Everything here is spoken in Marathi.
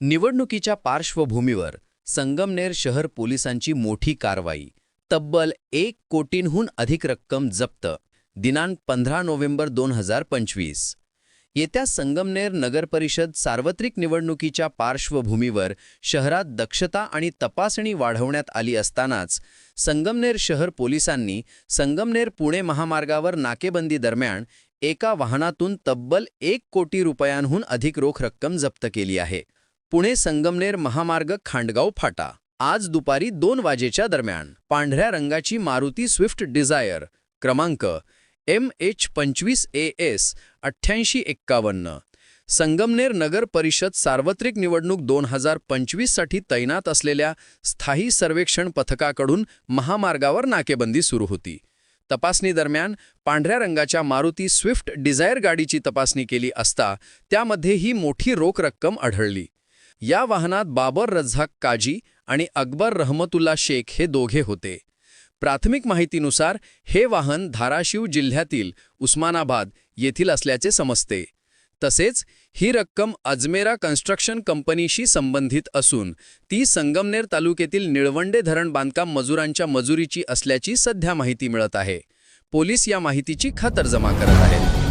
निवडणुकीच्या पार्श्वभूमीवर संगमनेर शहर पोलिसांची मोठी कारवाई. तब्बल एक कोटींहून अधिक रक्कम जप्त. दिनांक पंधरा नोव्हेंबर दोन हजार पंचवीस. येत्या संगमनेर नगरपरिषद सार्वत्रिक निवडणुकीच्या पार्श्वभूमीवर शहरात दक्षता आणि तपासणी वाढवण्यात आली असतानाच संगमनेर शहर पोलिसांनी संगमनेर पुणे महामार्गावर नाकेबंदी दरम्यान एका वाहनातून तब्बल एक कोटी रुपयांहून अधिक रोख रक्कम जप्त केली आहे. पुणे संगमनेर महामार्ग खांडगाव फाटा. आज दुपारी दोन वाजेच्या दरम्यान पांढऱ्या रंगाची मारुती स्विफ्ट डिझायर क्रमांक एम एच पंचवीस ए एस अठ्ठ्याऐंशी एक्कावन्न. संगमनेर नगर परिषद सार्वत्रिक निवडणूक दोन हजार पंचवीससाठी तैनात असलेल्या स्थायी सर्वेक्षण पथकाकडून महामार्गावर नाकेबंदी सुरू होती. तपासणी दरम्यान पांढऱ्या रंगाच्या मारुती स्विफ्ट डिझायर गाडीची तपासणी केली असता त्यामध्ये ही मोठी रोख रक्कम आढळली. या वाहनात बाबर रझाक काजी आणि अकबर रहमतुल्ला शेख हे दोघे होते. प्राथमिक माहितीनुसार हे वाहन धाराशिव जिल्ह्यातील उस्मानाबाद येथील असल्याचे समजते. तसेच ही रक्कम अजमेरा कन्स्ट्रक्शन कंपनीशी संबंधित असून ती संगमनेर तालुक्यातील निळवंडे धरण बांधकाम मजुरांच्या मजुरीची असल्याची सध्या माहिती मिळत आहे. पोलीस या माहितीची खातरजमा करत आहेत.